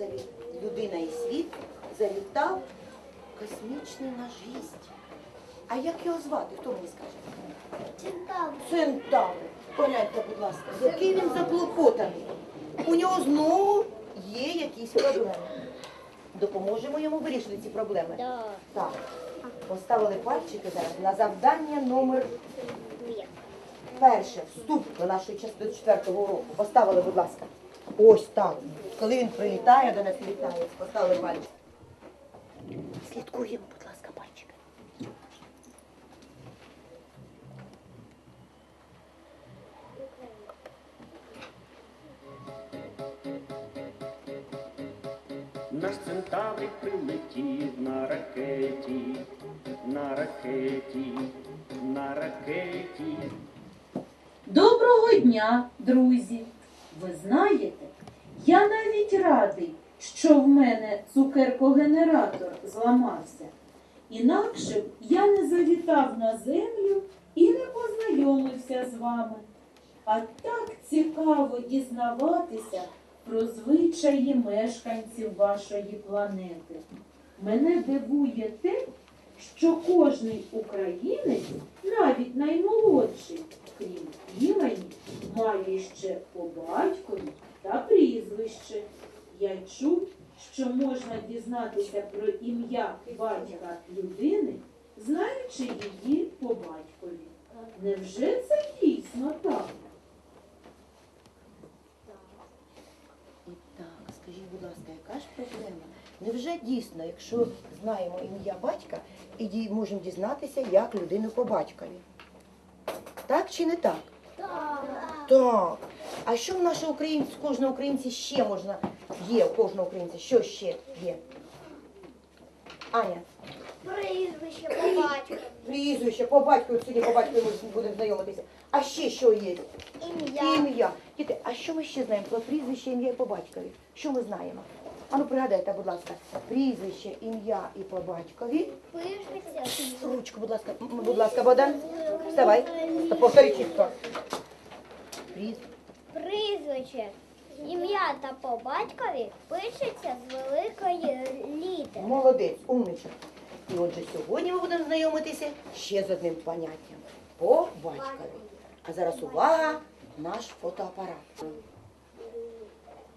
заві... людина і світ завітав космічний наш гість. А як його звати? Хто мені скаже? Центавр. Центавр. Погляньте, будь ласка, який він заклопотаний. У нього знову є якісь проблеми. Допоможемо йому вирішити ці проблеми. Да. Так, поставили пальчики зараз на завдання номер перше. Вступ до нашої частини четвертого уроку. Поставили, будь ласка. Ось так. Коли він прилітає до нас літає, поставили пальчик. Слідкуємо, будь ласка, пальчики. Наш центаврик прилетів на ракеті, на ракеті, на ракеті. Доброго дня, друзі! Ви знаєте, я навіть радий, що в мене цукеркогенератор зламався. Інакше б я не завітав на землю і не познайомився з вами. А так цікаво дізнаватися про звичаї мешканців вашої планети. Мене дивує те, що кожний українець, навіть наймолодший, має ще по батькові та прізвище. Я чув, що можна дізнатися про ім'я батька людини, знаючи її по батькові. Невже це дійсно так? І так, скажіть, будь ласка, яка ж проблема? Невже дійсно, якщо знаємо ім'я батька, і ді- можемо дізнатися, як людину по батькові? Так чи не так? Так. А що в нашого українця, кожного українця ще можна є у кожного українця? Що ще є? Аня, Прізвище по батькові. прізвище по батькові, сьогодні по батькові ми будемо знайомитися. А ще що є? Ім'я. Ім'я. Діти, а що ми ще знаємо про прізвище, ім'я і по батькові? Що ми знаємо? Ану пригадайте, будь ласка, прізвище, ім'я і по батькові. Ручку, будь ласка, М, будь ласка, Богдан. Вставай. Та повтори чітко. Пріз... Прізвище. Ім'я та по батькові пишеться з великої літери. Молодець, умничок. І отже, сьогодні ми будемо знайомитися ще з одним поняттям. По батькові. А зараз увага, наш фотоапарат.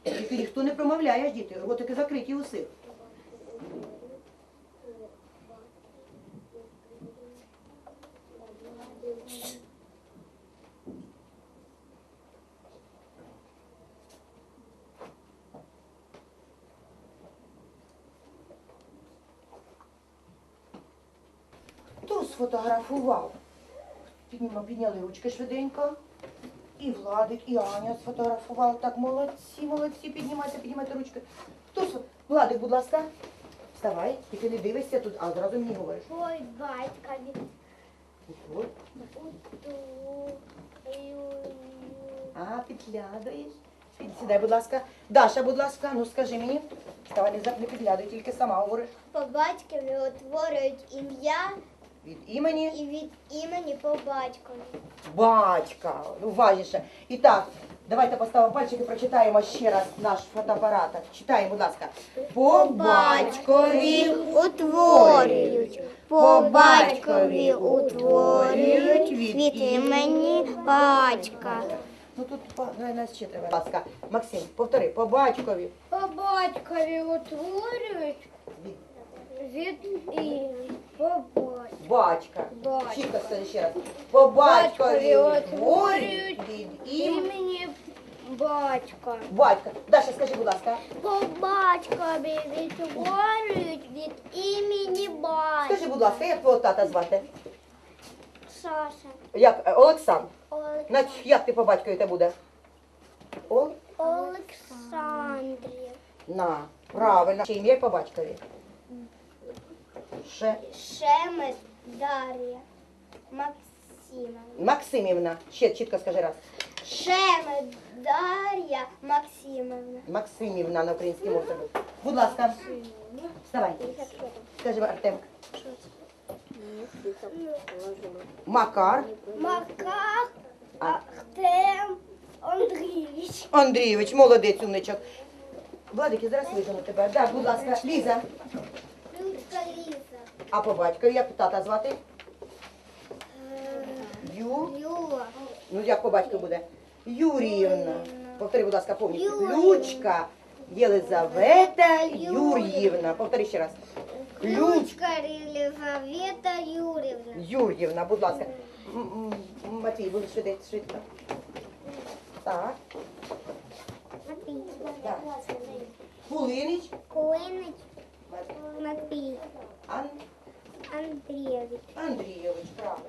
Тільки ніхто не промовляє, діти, ротики закриті усіх. Хто сфотографував? Підняли ручки швиденько. І Владик, і Аня сфотографували. Так, молодці, молодці, піднімайте, піднімайте ручки. Хто Владик, будь ласка, вставай, тільки не дивишся тут, а зразу мені говориш. Батькові. От. Уту. А, підглядаєш. Сідай, будь ласка. Даша, будь ласка, ну скажи мені. Вставай, не підглядай, тільки сама говориш. По батькові утворюють ім'я Від імені і від імені по батькові. батька. Ну, важніше. І так, давайте поставимо пальчик і прочитаємо ще раз наш фотоапарат. Читаємо, будь ласка. По батькові утворюють, по батькові утворюють від імені батька. Ну тут нас ще треба. Будь ласка, Максим, повтори, по батькові. По батькові утворюють Від від імені по батькові. Батька. Ще раз. По батькові утворюють від. Імені батька. Батька. Даша, скажи, будь ласка. По батькові відтворюють від імені батька. Скажи, будь ласка, як твого тата звати? Саша. Як? е, Олександр. Значить, як ти по батькові те буде? Ол? Олександрія. На. Правильно. Ще ім'я по батькові. Ще. Шемет Дар'я. Максимовна. Максимівна. Ще чітко скажи раз. Шемет Дар'я Максимовна. Максимівна на українській мові. Будь ласка, вставай. Скажи, Артем. Макар Макар А. Ахтем Андрійович. Андрійович, молодець, умничок. Владик, я зараз вижену тебе. Так, будь ласка, Ліза. А по батькові як тата звати? Ю. Юла. Ну як по батьку буде? Юріївна. Повтори, будь ласка, повністю. Ключка Єлизавета Юр'ївна. Повтори ще раз. Ключка Єлизавета Юрівна. Юр'ївна, будь ласка. М- м- Матвій, будеш швидко. швидко. Так. Так. Кулинич. Кулинич Матвій Ан- Андрійович. Андрійович, правильно.